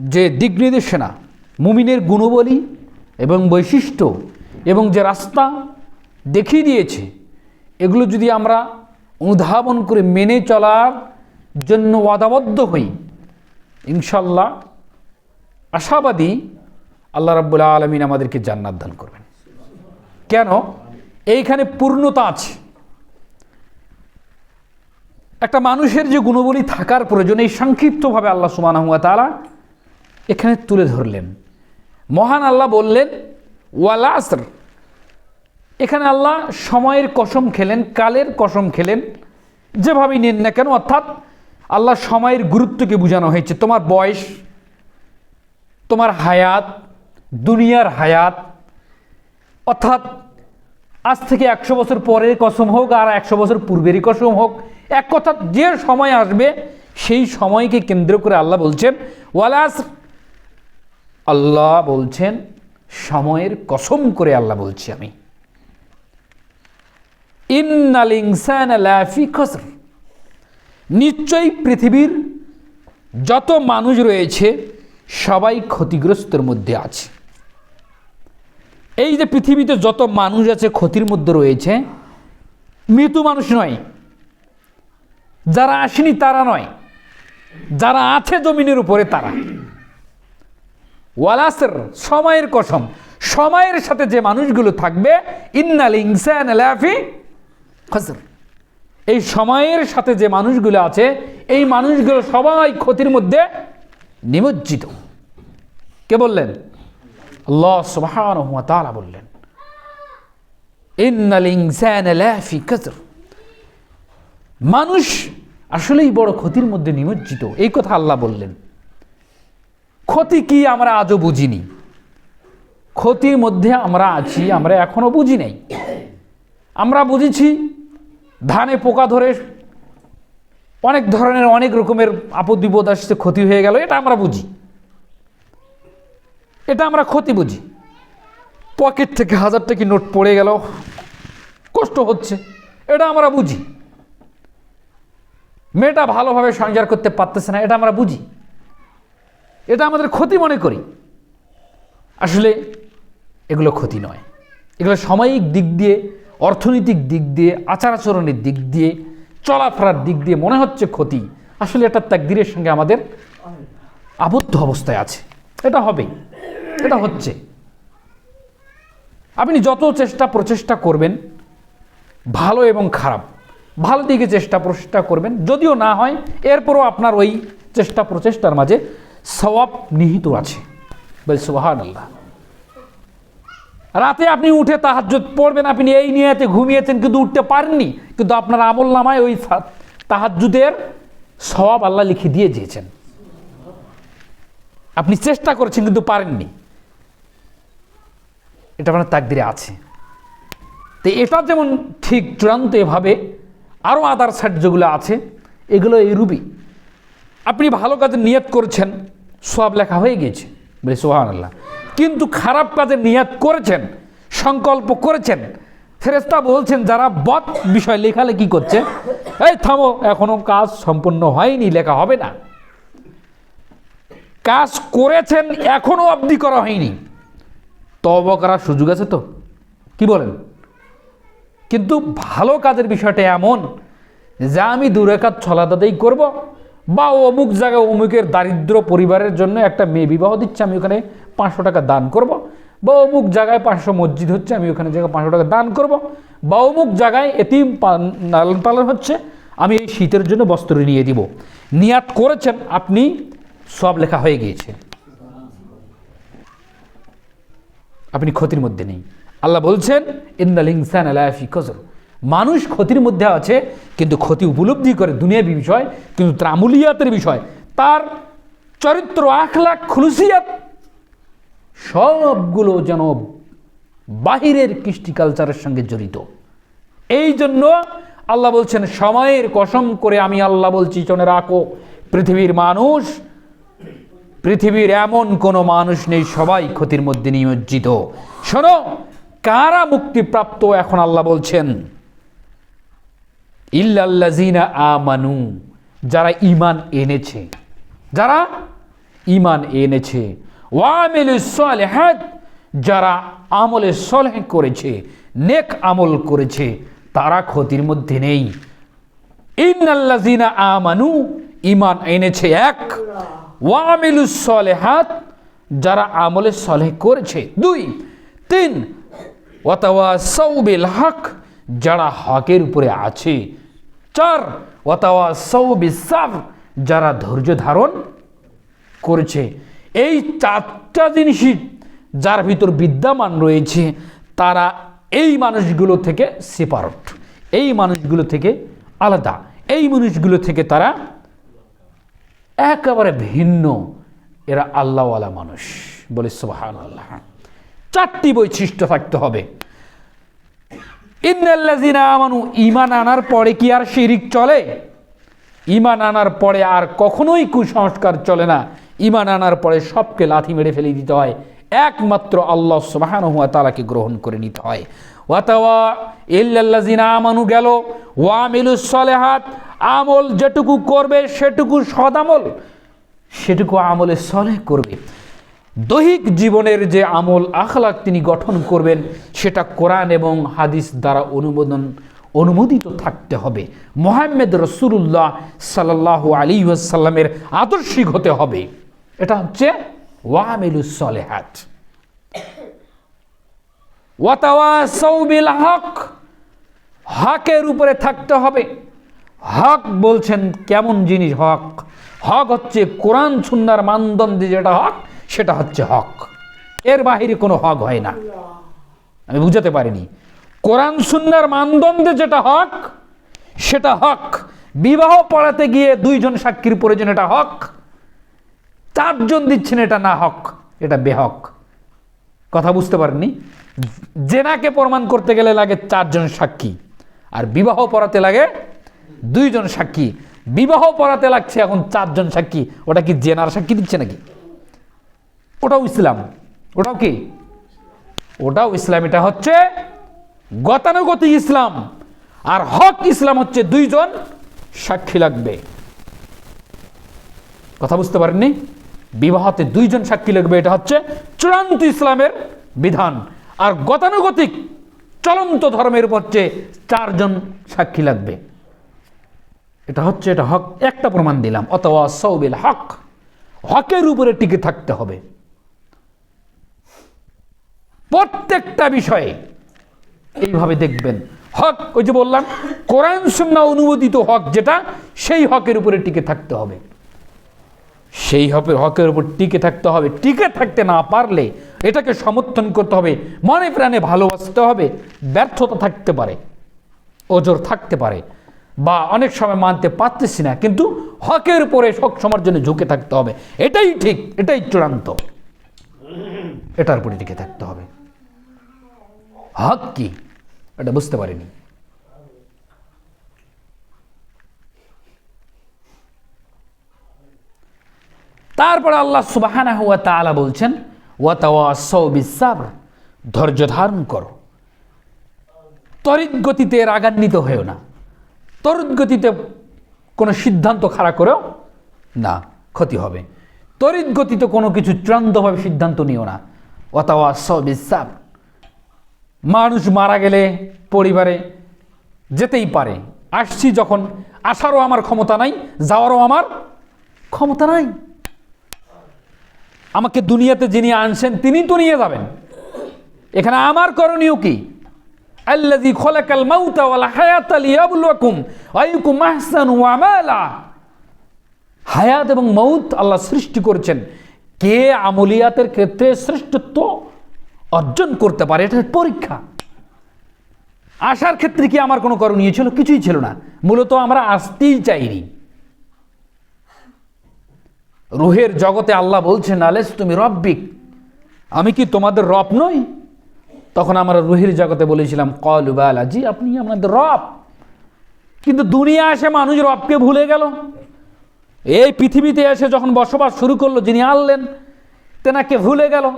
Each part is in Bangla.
যে দিক নির্দেশনা মুমিনের গুণবলী এবং বৈশিষ্ট্য এবং যে রাস্তা দেখিয়ে দিয়েছে, এগুলো যদি আমরা অনুধাবন করে মেনে চলার জন্য ওয়াদাবদ্ধ হই, ইনশাল্লাহ আশাবাদী আল্লাহ রাব্বুল আলমিন আমাদেরকে জান্নাত দান করবেন। কেন? এইখানে পূর্ণতা আছে। একটা মানুষের যে গুণবলী থাকার প্রয়োজন, এই সংক্ষিপ্তভাবে আল্লাহ সুমানা তালা এখানে তুলে ধরলেন। মহান আল্লাহ বললেন, ওয়ালা আসর। এখানে আল্লাহ সময়ের কসম খেলেন, কালের কসম খেলেন, যেভাবেই নেন না কেন, অর্থাৎ আল্লাহ সময়ের গুরুত্বকে বোঝানো হয়েছে। তোমার বয়স, তোমার হায়াত, দুনিয়ার হায়াত, অর্থাৎ আজ থেকে একশো বছর পরের কসম হোক আর একশো বছর পূর্বেরই কসম হোক, এক কথা যে সময় আসবে, সেই সময়কে কেন্দ্র করে আল্লাহ বলছেন ওয়ালাস আল্লাহ বলছেন, সময়ের কসম করে আল্লাহ বলছি আমি। নিশ্চয়ই পৃথিবীর যত মানুষ রয়েছে, সবাই ক্ষতিগ্রস্তের মধ্যে আছে। এই যে পৃথিবীতে যত মানুষ আছে, ক্ষতির মধ্যে রয়েছে মৃত্যু মানুষ নয়। যারা আসেনি, তারা নয়। যারা আছে জমিনের উপরে, তারা। ওয়ালাসের সময়ের কসম। সময়ের সাথে যে মানুষগুলো থাকবে, ইন্নাল ইনসান খসর। এই সময়ের সাথে যে মানুষগুলো আছে, এই মানুষগুলো সবাই ক্ষতির মধ্যে নিমজ্জিত। কে বললেন? তাআলা বললেন, ইন্নাল ইনসানা খসর। মানুষ আসলেই বড় ক্ষতির মধ্যে নিমজ্জিত। এই কথা আল্লাহ বললেন। ক্ষতি কি আমরা আজও বুঝিনি? ক্ষতির মধ্যে আমরা আছি, আমরা এখনও বুঝি নাই। আমরা বুঝেছি ধানে পোকা ধরে অনেক ধরনের, অনেক রকমের আপদ বিপদ আসছে, ক্ষতি হয়ে গেল, এটা আমরা বুঝি। এটা আমরা ক্ষতি বুঝি। পকেট থেকে হাজার টাকি নোট পড়ে গেল, কষ্ট হচ্ছে, এটা আমরা বুঝি। মেয়েটা ভালোভাবে সংসার করতে পারতেছে না, এটা আমরা বুঝি। এটা আমাদের ক্ষতি মনে করি। আসলে এগুলো ক্ষতি নয়। এগুলো সাময়িক দিক দিয়ে, অর্থনৈতিক দিক দিয়ে আচার আচরণের দিক দিয়ে, চলাফেরার দিক দিয়ে মনে হচ্ছে ক্ষতি। আসলে এটা তাকদিরের সঙ্গে আমাদের আবদ্ধ অবস্থায় আছে। এটা হবে এটা হচ্ছে। আপনি যত চেষ্টা প্রচেষ্টা করবেন, ভালো এবং খারাপ, ভালো দিকে চেষ্টা প্রচেষ্টা করবেন। যদিও না হয়, এরপরও আপনার ওই চেষ্টা প্রচেষ্টার মাঝে সওয়াব নিহিত আছে। বল আল্লাহ রাতে আপনি উঠে তাহাজ্জুদ পড়বেন, আপনি এই নিয়েতে ঘুমিয়েছেন, কিন্তু উঠতে পারেননি। কিন্তু আপনার আমল নামায় ওই তাহাজ্জুদের সওয়াব আল্লাহ লিখে দিয়ে দিয়েছেন। আপনি চেষ্টা করেছেন, কিন্তু পারেননি। এটা আপনার তাকদিরে আছে। তো এটা যেমন ঠিক চূড়ান্ত এভাবে আরও আদার সাইড যেগুলো আছে, এগুলো এইরূপই। আপনি ভালো কাজে নিয়ত করেছেন সব লেখা হয়ে গিয়েছে। বলে সোহান আল্লাহ কিন্তু খারাপ কাজে নিয়াত করেছেন, সংকল্প করেছেন ফেরেস্তা বলছেন, যারা বদ বিষয় লেখালেখি করছে, এই থামো, এখনও কাজ সম্পূর্ণ হয়নি, লেখা হবে না। কাজ করেছেন, এখনও অবধি করা হয়নি। তব করার সুযোগ আছে তো? কি বলেন? কিন্তু ভালো কাজের বিষয়টা এমন যা, আমি দুরেকাত ছলাদাতেই করব বা অমুক জায়গায় অমুকের দারিদ্র পরিবারের জন্য একটা মেয়ে বিবাহ দিচ্ছে, আমি ওখানে পাঁচশো টাকা দান করব। বা অমুক জায়গায় পাঁচশো মসজিদ হচ্ছে, আমি ওখানে জায়গায় পাঁচশো টাকা দান করব। বা অমুক জায়গায় এতিম লালন পালন হচ্ছে, আমি এই শীতের জন্য বস্ত্র নিয়ে দিব। নিয়াত করেছেন, আপনি সব লেখা হয়ে গিয়েছে। আপনি ক্ষতির মধ্যে নেই। আল্লাহ বলছেন ইন্দাল ইনসান আলাফি মানুষ ক্ষতির মধ্যে আছে কিন্তু ক্ষতি উপলব্ধি করে দুনিয়াবি বিষয়, কিন্তু ত্রামুলিয়াতের বিষয়, তার চরিত্র, আখলাখ, খুলুসিয়াত, সবগুলো যেন বাহিরের কৃষ্টি কালচারের সঙ্গে জড়িত। এই জন্য আল্লাহ বলছেন, সময়ের কসম করে আমি আল্লাহ বলছি চনে রাখো, পৃথিবীর মানুষ, পৃথিবীর এমন কোনো মানুষ নেই, সবাই ক্ষতির মধ্যে নিমজ্জিত। শোনো, কারা মুক্তিপ্রাপ্ত এখন আল্লাহ বলছেন? ইল্লাল্লাজিনা আমানু, যারা ইমান এনেছে। যারা ইমান এনেছে। যারা আমলে সলেহ করেছে, নেক আমল করেছে, তারা ক্ষতির মধ্যে নেই। ইন্নাল্লাযিনা আমানু ইমান এনেছে এক। ওয়ামিলুস সলেহাত, যারা আমলে সলেহ করেছে, দুই। তিন ওয়াতাওয়াসাউ বিল হক যারা হকের উপরে আছে। চার ওয়াতাওয়াসাউ বিশ্বাস যারা ধৈর্য ধারণ করেছে। এই চারটা জিনিসই যার ভিতর বিদ্যমান রয়েছে, তারা এই মানুষগুলো থেকে সেপারেট এই মানুষগুলো থেকে আলাদা। এই মানুষগুলো থেকে তারা একেবারে ভিন্ন। এরা আল্লাহওয়ালা মানুষ। বলে সোহান আল্লাহ চারটি বৈশিষ্ট্য থাকতে হবে। ইন্নাল্লাযিনা আমানু ইমান আনার পরে কি আর শিরিক চলে? ইমান আনার পরে আর কখনোই কুসংস্কার চলে না। ইমান আনার পরে সবকে লাথি মেরে ফেলে দিতে হয়। একমাত্র আল্লাহ সুবাহান হুয়া তালাকে গ্রহণ করে নিতে হয়। ওয়াতাওয়া, ইল্লাল্লাযিনা আমানু গেল। ওয়া মিলুস সলেহাত, আমল যেটুকু করবে সেটুকু সদামল, সেটুকু আমলে সলেহ করবে। দৈহিক জীবনের যে আমল আখলাক তিনি গঠন করবেন, সেটা কোরআন এবং হাদিস দ্বারা অনুমোদন, অনুমোদিত থাকতে হবে। মোহাম্মদ রসুল্লাহ সাল্লাহ আলী সাল্লামের আদর্শিক হতে হবে। এটা হচ্ছে ওয়ামিলুস সলেহাত। ওয়াতাওয়াসাউ বিল হক, হকের উপরে থাকতে হবে। হক বলছেন কেমন জিনিস হক? হক হচ্ছে কোরআন সুন্নার মানদণ্ডে যেটা হক সেটা হচ্ছে হক। এর বাহিরে কোনো হক হয় না। আমি বুঝাতে পারিনি। কোরআন, সুন্নার মানদণ্ডে যেটা হক, সেটা হক। বিবাহ পড়াতে গিয়ে দুইজন সাক্ষীর প্রয়োজন, এটা হক। চারজন দিচ্ছেন, এটা না হক, এটা বেহক। কথা বুঝতে পারেননি? জেনাকে প্রমাণ করতে গেলে লাগে চারজন সাক্ষী, আর বিবাহ পড়াতে লাগে দুইজন সাক্ষী। বিবাহ পড়াতে লাগছে এখন চারজন সাক্ষী। ওটা কি জেনার সাক্ষী দিচ্ছে নাকি? ওটাও ইসলাম। ওটাও কি? ওটাও ইসলাম। এটা হচ্ছে গতানুগতিক ইসলাম। আর হক ইসলাম হচ্ছে দুইজন সাক্ষী লাগবে। কথা বুঝতে পারেননি? বিবাহতে দুইজন সাক্ষী লাগবে। এটা হচ্ছে চূড়ান্ত ইসলামের বিধান। আর গতানুগতিক চলন্ত ধর্মের উপর হচ্ছে চারজন সাক্ষী লাগবে। এটা হচ্ছে, এটা হক, একটা প্রমাণ দিলাম। অথবা সৌবিল হক। হকের উপরে টিকে থাকতে হবে। প্রত্যেকটা বিষয়ে এইভাবে দেখবেন। হক, ওই যে বললাম, কোরআন সুন্না অনুমোদিত হক যেটা, সেই হকের উপরে টিকে থাকতে হবে। সেই হকের হকের উপর টিকে থাকতে হবে। টিকে থাকতে না পারলে এটাকে সমর্থন করতে হবে, মনে প্রাণে ভালোবাসতে হবে, ব্যর্থতা থাকতে পারে, ওজোর থাকতে পারে, বা অনেক সময় মানতে পারতেছি না, কিন্তু হকের উপরে সব সময়ের জন্য ঝুঁকে থাকতে হবে। এটাই ঠিক, এটাই চূড়ান্ত। এটার উপরে টিকে থাকতে হবে। হক? কি এটা বুঝতে পারিনি। তারপরে আল্লাহ সুবাহানা হুয়া তাআলা বলছেন, ওয়াতাওয়াসাউ বিসাবর ধৈর্য ধারণ করো। তরিত গতিতে রাগান্বিত হয়েও না। তরিত গতিতে কোনো সিদ্ধান্ত খাড়া করেও না, ক্ষতি হবে। তরিত গতিতে কোনো কিছু চূড়ান্তভাবে সিদ্ধান্ত নিও না। ওয়াতাওয়াসাউ বিসাবর মানুষ মারা গেলে পরিবারে যেতেই পারে। আসছি যখন, আসারও আমার ক্ষমতা নাই, যাওয়ারও আমার ক্ষমতা নাই। আমাকে দুনিয়াতে যিনি আনছেন তিনি তো নিয়ে যাবেন। এখানে আমার করণীয় কি? খলাকাল হায়াতা হায়াত এবং মৌত আল্লাহ সৃষ্টি করেছেন। কে আমলিয়াতের ক্ষেত্রে শ্রেষ্ঠত্ব? অর্জন করতে পারে, এটা পরীক্ষা। আসার ক্ষেত্রে কি আমার কোনো করণীয় ছিল? কিছুই ছিল না। মূলত আমরা আসতেই চাইনি। রুহের জগতে আল্লাহ বলছেন, আলেস তুমি রব্বিক। আমি কি তোমাদের রব নই? তখন আমরা রুহের জগতে বলেছিলাম কলুবালা জি আপনি আমাদের রব। কিন্তু দুনিয়া এসে মানুষ রবকে ভুলে গেল। এই পৃথিবীতে এসে যখন বসবাস শুরু করল, যিনি আনলেন, তেনাকে ভুলে গেল।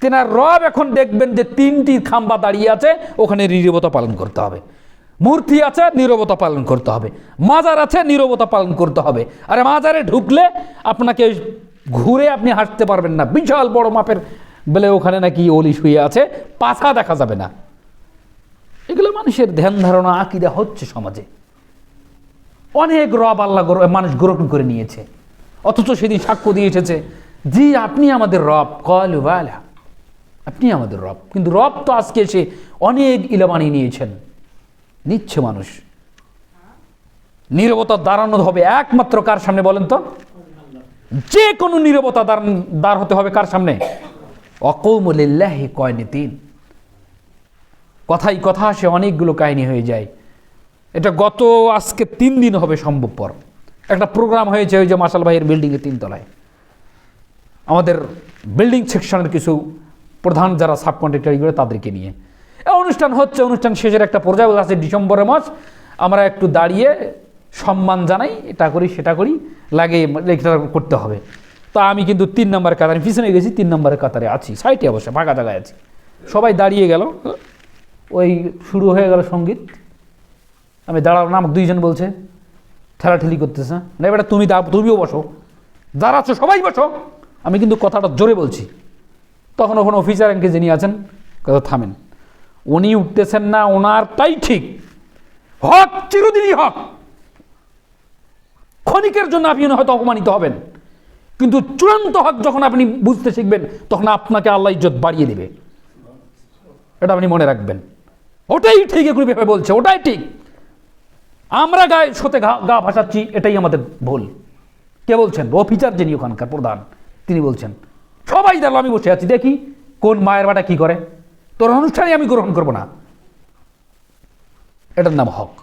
তেনার রব এখন দেখবেন যে তিনটি খাম্বা দাঁড়িয়ে আছে, ওখানে নীরবতা পালন করতে হবে। মূর্তি আছে, নীরবতা পালন করতে হবে। মাজার আছে, নীরবতা পালন করতে হবে। আরে মাজারে ঢুকলে আপনাকে ঘুরে আপনি হাঁটতে পারবেন না। বিশাল বড় মাপের বেলে ওখানে নাকি অলি শুয়ে আছে, পাছা দেখা যাবে না। এগুলো মানুষের ধ্যান ধারণা, আকিদা হচ্ছে সমাজে। অনেক রব আল্লাহ মানুষ গ্রহণ করে নিয়েছে। অথচ সেদিন সাক্ষ্য দিয়ে এসেছে, জি, আপনি আমাদের রব। কলু বালা। আপনি আমাদের রব। কিন্তু রব তো আজকে এসে অনেক ইলা বানিয়ে নিয়েছেন। নিচ্ছে মানুষ। নীরবতা দাঁড়ানো হবে। একমাত্র কার সামনে বলেন তো? যে কোনো নীরবতা দাঁড় হতে হবে কার সামনে? অকৌমলিল্লাহি কয়নি তিন কথাই কথা আসে অনেকগুলো কাহিনী হয়ে যায়। এটা গত, আজকে তিন দিন হবে সম্ভবপর। একটা প্রোগ্রাম হয়েছে ওই যে মাসাল ভাইয়ের বিল্ডিংয়ের তিনতলায়। আমাদের বিল্ডিং সেকশনের কিছু প্রধান যারা সাব কন্ট্রাক্টর তাদেরকে নিয়ে। অনুষ্ঠান হচ্ছে, অনুষ্ঠান শেষের একটা পর্যায়ে আছে ডিসেম্বরের মাস। আমরা একটু দাঁড়িয়ে সম্মান জানাই, এটা করি, সেটা করি, লাগে এটা করতে হবে। তো আমি কিন্তু তিন নম্বর কাতারে পিছনে গেছি, তিন নম্বরের কাতারে আছি সাইটে অবশ্য, ফাঁকা জায়গায় আছি। সবাই দাঁড়িয়ে গেল, ওই শুরু হয়ে গেল সংগীত। আমি দাঁড়ালাম না আমাকে দুইজন বলছে, ঠেলাঠেলি করতেছে। না এবার তুমি তুমিও বসো। দাঁড়াচ্ছ সবাই বসো। আমি কিন্তু কথাটা জোরে বলছি। তখন ওখানে অফিসার এনকে যিনি আছেন, কথা থামেন। উনি উঠতেছেন না ওনারটাই ঠিক। হক চিরদিনই হক। ক্ষণিকের জন্য আপনি হয়তো অপমানিত হবেন। কিন্তু চূড়ান্ত হক যখন আপনি বুঝতে শিখবেন, তখন আপনাকে আল্লাহ ইজ্জত বাড়িয়ে দেবে। এটা আপনি মনে রাখবেন। ওটাই ঠিক, এগুলি ভেবে বলছে। ওটাই ঠিক। আমরা গায়ে সতে গা ভাসাচ্ছি, এটাই আমাদের ভুল। কে বলছেন? অফিসার যিনি ওখানকার প্রধান, তিনি বলছেন সবাই দাঁড়াল, আমি বসে আছি, দেখি কোন মায়ের বাটা কি করে। তোর অনুষ্ঠানে আমি গ্রহণ করব না। এটার নাম হক।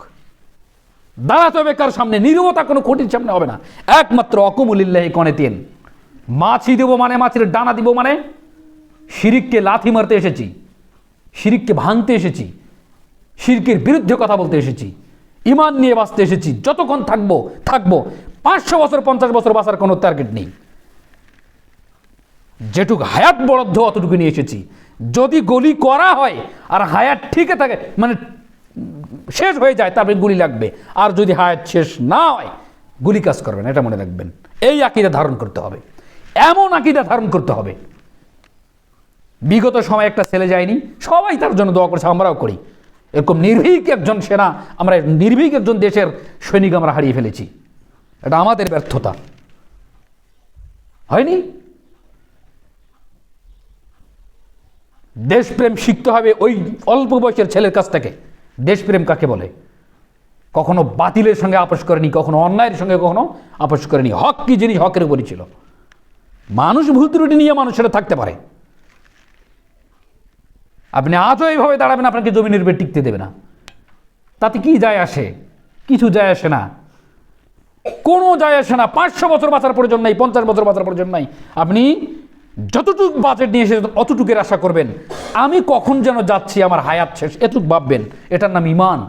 দাঁড়াতে হবে কার সামনে, নিরবতা কোনো কঠিন সামনে হবে না। একমাত্র অকুমুলিল্লাহি কনে তেন। মাছি দেবো মানে মাছির ডানা দিব মানে শিরিককে লাথি মারতে এসেছি, শিরিককে ভাঙতে এসেছি, শিরকের বিরুদ্ধে কথা বলতে এসেছি ইমান নিয়ে বাঁচতে এসেছি, যতক্ষণ থাকব থাকব। পাঁচশো বছর, পঞ্চাশ বছর বাঁচার কোনো টার্গেট নেই। যেটুকু হায়াত বরাদ্দ অতটুকু নিয়ে এসেছি। যদি গলি করা হয় আর হায়াত ঠিকই থাকে মানে শেষ হয়ে যায়, তারপরে গুলি লাগবে। আর যদি হায়াত শেষ না হয়, গুলি কাজ করবেন এটা মনে রাখবেন। এই আকিদা ধারণ করতে হবে। এমন আকিদা ধারণ করতে হবে। বিগত সময় একটা ছেলে যায়নি, সবাই তার জন্য দোয়া করছে, আমরাও করি। এরকম নির্ভীক একজন সেনা, আমরা নির্ভীক একজন দেশের সৈনিক আমরা হারিয়ে ফেলেছি। এটা আমাদের ব্যর্থতা। হয়নি? দেশপ্রেম শিখতে হবে ওই অল্প বয়সের ছেলের কাছ থেকে। দেশপ্রেম কাকে বলে? কখনো বাতিলের সঙ্গে আপোষ করেনি, কখনো অন্যায়ের সঙ্গে কখনো আপোষ করেনি। হক কি জিনিস? হকের উপরই ছিল। মানুষ ভুল ত্রুটি নিয়ে মানুষেরা থাকতে পারে। আপনি আজও এইভাবে দাঁড়াবেন, আপনাকে জমিনের উপরে টিকতে দেবে না। তাতে কি যায় আসে? কিছু যায় আসে না। কোনো যায় আসে না। পাঁচশো বছর বাঁচার প্রয়োজন নাই, পঞ্চাশ বছর বাঁচার প্রয়োজন নাই। আপনি যতটুকু বাজেট নিয়ে এসে অতটুকুর আশা করবেন। আমি কখন যেন যাচ্ছি, আমার হায়াত শেষ এটুক ভাববেন। এটার নাম ইমান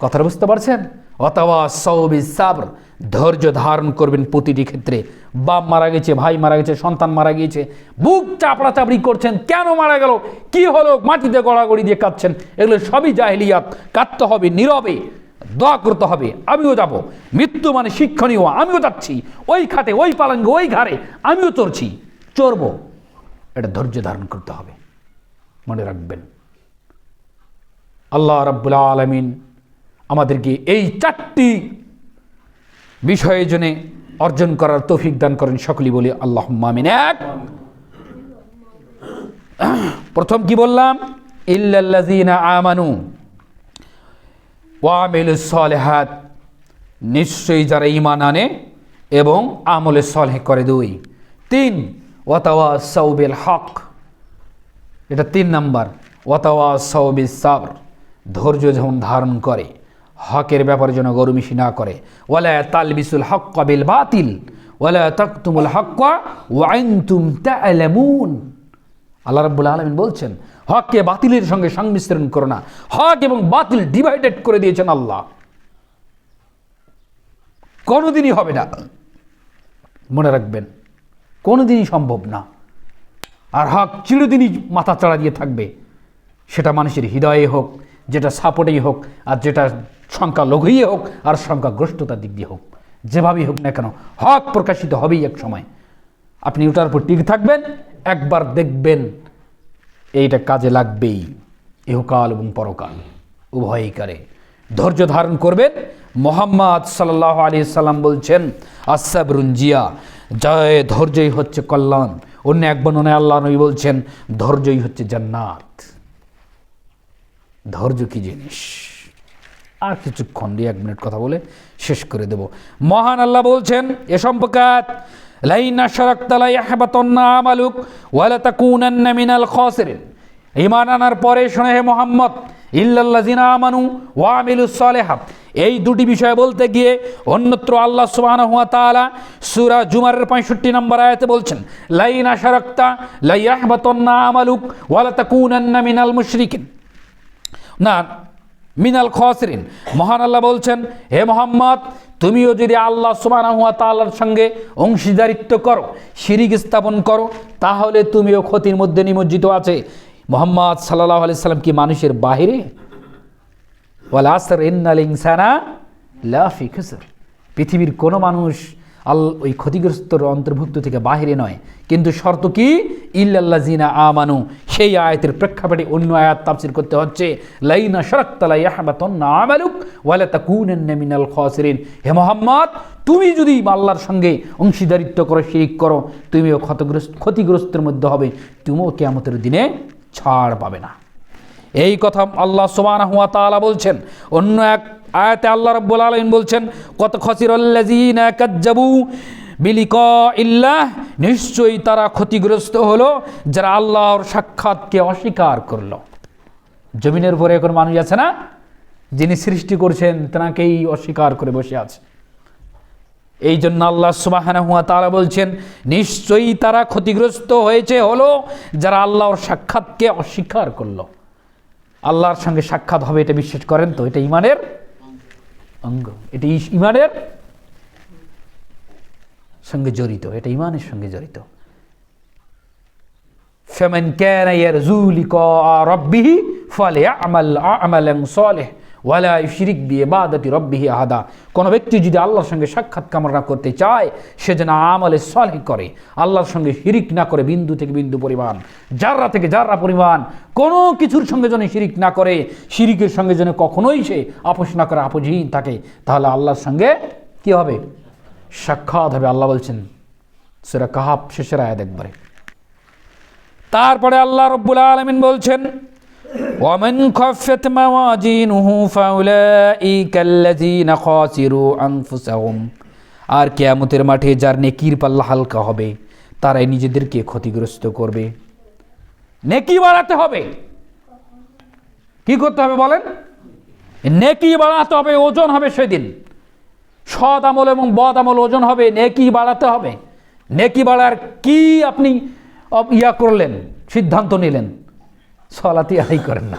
কথাটা বুঝতে পারছেন? অথবা সৌবি সাবর, ধৈর্য ধারণ করবেন প্রতিটি ক্ষেত্রে। বাপ মারা গেছে, ভাই মারা গেছে, সন্তান মারা গিয়েছে, বুক চাপড়া চাপড়ি করছেন, কেন মারা গেল, কি হলো, মাটিতে গড়াগড়ি দিয়ে কাঁদছেন, এগুলো সবই জাহিলিয়াত। কাঁদতে হবে নীরবে। দোয়া করতে হবে, আমিও যাব। মৃত্যু মানে শিক্ষণীয়, আমিও যাচ্ছি। ওই খাটে, ওই পালাঙ্গে, ওই ঘাড়ে, আমিও চড়ছি। চড়বো, এটা ধৈর্য ধারণ করতে হবে। মনে রাখবেন। আল্লাহ রাব্বুল আলমিন আমাদেরকে এই চারটি বিষয়ের জন্য অর্জন করার তৌফিক দান করেন সকলেই বলি আল্লাহ মামিন এক, প্রথম কি বললাম? ইল্লাল্লাযীনা আমানু ওয়ামিল সলেহাত, নিশ্চয়ই যারা ইমান আনে এবং আমলে সলেহ করে দুই। তিন ওয়াতাওয়া সৌবিল হক। এটা তিন নাম্বার ওয়াতাওয়া সৌবিল সাবর, ধৈর্য যেমন ধারণ করে, হকের ব্যাপারে যেন গরুমিশি না করে। ওয়ালা তালবিসুল হক বিল বাতিল, ওয়ালা তাকতুমুল হক ওয়াইনতুম তা'লামুন আল্লাহ রাব্বুল আলামিন বলছেন হককে বাতিলের সঙ্গে সংমিশ্রণ করো না। হক এবং বাতিল ডিভাইডেড করে দিয়েছেন আল্লাহ। কোনোদিনই হবে না। মনে রাখবেন, কোনোদিনই সম্ভব না। আর হক চিরদিনই মাথা চাড়া দিয়ে থাকবে। সেটা মানুষের হৃদয়ে হোক, যেটা সাপোর্টেই হোক, আর যেটা সংখ্যা লঘুই হোক, আর সংখ্যাগ্রস্ততার দিক দিয়ে হোক। যেভাবেই হোক না কেন, হক প্রকাশিত হবেই এক সময়। আপনি ওটার উপর টিকে থাকবেন, একবার দেখবেন। এইটা কাজে লাগবেই। ইহকাল এবং পরকাল। উভয়ই করে। ধৈর্য ধারণ করবেন। মোহাম্মদ সাল্লাহ আলী সাল্লাম বলছেন আসাবরুঞ্জিয়া জয়। ধৈর্যই হচ্ছে কল্যাণ। অন্য এক বর্ণনায় আল্লাহ নবী বলছেন, ধৈর্যই হচ্ছে জান্নাত। ধৈর্য কি জিনিস? আর কিছুক্ষণ দিয়ে এক মিনিট কথা বলে শেষ করে দেব। মহান আল্লাহ বলছেন, এ সম্পর্কাত লাইনা শরক্তালাই আহবাতন্না আমালুক ওয়ালা তাকুনান্না মিনাল খাসিরিন। ঈমান আনার পরে শুনে হে মোহাম্মদ, ইল্লাল্লাযিনা আমানু ওয়া আমিলুস সালিহাত এই দুটি বিষয় বলতে গিয়ে অন্যত্র আল্লাহ সুবহানাহু ওয়া তাআলা সূরা জুমারের 65 নম্বর আয়াতে বলছেন, লাইনা শরক্তা লাই আহবাতন্না আমালুক ওয়ালা তাকুনান্না মিনাল মুশরিকিন। না, মিনাল খসরিন। মহান আল্লাহ বলছেন, হে মোহাম্মদ তুমিও যদি আল্লাহ সুবহানাহু তাল্লার সঙ্গে অংশীদারিত্ব করো, শিরিক স্থাপন করো, তাহলে তুমিও ক্ষতির মধ্যে নিমজ্জিত আছে। মোহাম্মদ সাল্লাহ আলি সাল্লাম কি মানুষের বাহিরে? ওয়াল আসর ইন্নাল ইনসানা লাফি খুসর। পৃথিবীর কোনো মানুষ আল ওই ক্ষতিগ্রস্তর অন্তর্ভুক্ত থেকে বাহিরে নয়। কিন্তু শর্ত কি? ইল্লাল্লাহ জিনা আমানু। সেই আয়াতের প্রেক্ষাপটে অন্য আয়াত তাফসির করতে হচ্ছে, লাইনা শরাক্তালা ইয়াহবাতন্না আমালুক ওয়ালা তাকুনান্না মিনাল খাসিরিন। হে মোহাম্মদ, তুমি যদি আল্লাহর সঙ্গে অংশীদারিত্ব করো, শিরিক করো, তুমিও ক্ষতগ্রস্ত ক্ষতিগ্রস্তের মধ্যে হবে, তুমিও কেয়ামতের দিনে ছাড় পাবে না। এই কথা আল্লাহ সুবহানাহু ওয়া তাআলা বলছেন। অন্য এক আয়াতে আল্লাহ রাব্বুল আলামিন বলছেন, কত খসিরাল্লাযিনা কাজ্জাবু বিলিকা ইল্লাহ নিশ্চয়ই তারা ক্ষতিগ্রস্ত হলো, যারা আল্লাহর সাক্ষাৎকে অস্বীকার করল। জমিনের উপরে এখন মানুষ আছে না? যিনি সৃষ্টি করছেন তেনাকেই অস্বীকার করে বসে আছে। এই জন্য আল্লাহ সুবাহানা হুয়া তারা বলছেন, নিশ্চয়ই তারা ক্ষতিগ্রস্ত হয়েছে হলো, যারা আল্লাহর সাক্ষাৎকে অস্বীকার করল। আল্লাহর সঙ্গে সাক্ষাৎ হবে, এটা বিশ্বাস করেন তো? এটা ইমানের অঙ্গ। এটা ইমানের সঙ্গে জড়িত, এটা ইমানের সঙ্গে জড়িত। ফেমেন ক্যান ইয়ার জুলিক রব্বিহি ফলে আমাল আমাল সলেহ। ওয়ালা শিরিক দিয়ে বাদাতি রব্বিহি আহাদা। কোনো ব্যক্তি যদি আল্লাহর সঙ্গে সাক্ষাৎ কামনা করতে চায়, সে যেন আমলে সলহ করে, আল্লাহর সঙ্গে শিরিক না করে বিন্দু থেকে বিন্দু পরিমাণ জাররা থেকে জাররা পরিমাণ, কোনো কিছুর সঙ্গে যেন শিরিক না করে, শিরিকের সঙ্গে যেন কখনোই সে আপোষ না করে, আপোষহীন থাকে, তাহলে আল্লাহর সঙ্গে কি হবে? সাক্ষাৎ হবে, আল্লাহ বলছেন, সেরা কাহাব শেষের আয়াত একবারে। তারপরে আল্লাহ রব্বুল আলমিন বলছেন ومن خفت موازينه فأولئك الذين خاسروا أنفسهم আর কেয়ামতের মাঠে যার নেকির পাল্লা হালকা হবে তারাই নিজেদেরকে ক্ষতিগ্রস্ত করবে নেকি বাড়াতে হবে কি করতে হবে বলেন নেকি বাড়াতে হবে ওজন হবে সেদিন সৎ আমল এবং বদ আমল ওজন হবে নেকি বাড়াতে হবে নেকি বাড়ার কি আপনি অব- ইয়া করলেন সিদ্ধান্ত নিলেন সলাতি আদায় করেন না।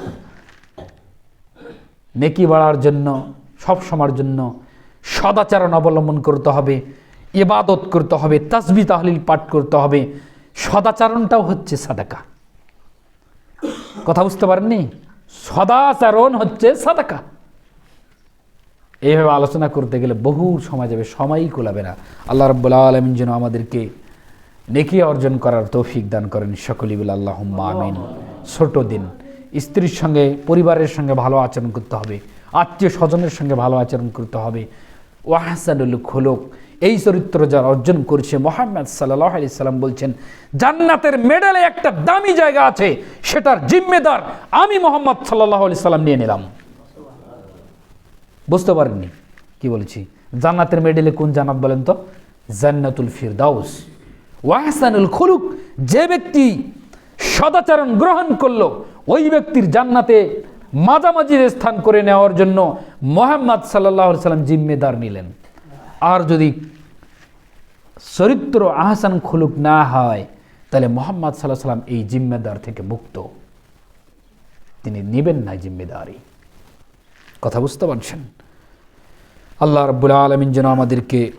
নেকি বাড়ার জন্য, সব সময়ের জন্য সদাচরণ অবলম্বন করতে হবে, ইবাদত করতে হবে, তাসবি তাহলিল পাঠ করতে হবে। সদাচরণটাও হচ্ছে সাদাকা। কথা বুঝতে পারেননি? সদাচরণ হচ্ছে সাদাকা। এইভাবে আলোচনা করতে গেলে বহু সময় যাবে, সময়ই কোলাবে না। আল্লাহ রব্বুল্লা আলমিন যেন আমাদেরকে নেকি অর্জন করার তৌফিক দান করেন। সকলি বলে আল্লাহ আমিন। ছোট দিন। স্ত্রীর সঙ্গে, পরিবারের সঙ্গে ভালো আচরণ করতে হবে। আত্মীয় স্বজনের সঙ্গে ভালো আচরণ করতে হবে। ওয়াহাসানুল খোলক, এই চরিত্র যারা অর্জন করছে মোহাম্মদ সাল্লাহ আলি সাল্লাম বলছেন, জান্নাতের মেডেলে একটা দামি জায়গা আছে, সেটার জিম্মেদার আমি মোহাম্মদ সাল্লাহ আলি সাল্লাম নিয়ে নিলাম। বুঝতে পারেননি? কি বলছি? জান্নাতের মেডেলে কোন জান্নাত বলেন তো? জান্নাতুল ফিরদাউস। ওয়াহসানুল খুলুক, যে ব্যক্তি সদাচরণ গ্রহণ করল ওই ব্যক্তির জান্নাতে মাঝামাঝি স্থান করে নেওয়ার জন্য মোহাম্মদ সাল্লাহ সাল্লাম জিম্মেদার নিলেন। আর যদি চরিত্র আহসান খুলুক না হয়, তাহলে মোহাম্মদ সাল্লাহ সাল্লাম এই জিম্মেদার থেকে মুক্ত। তিনি নেবেন না জিম্মেদারি। কথা বুঝতে পারছেন? আল্লাহ রব্বুল আলমিন যেন আমাদেরকে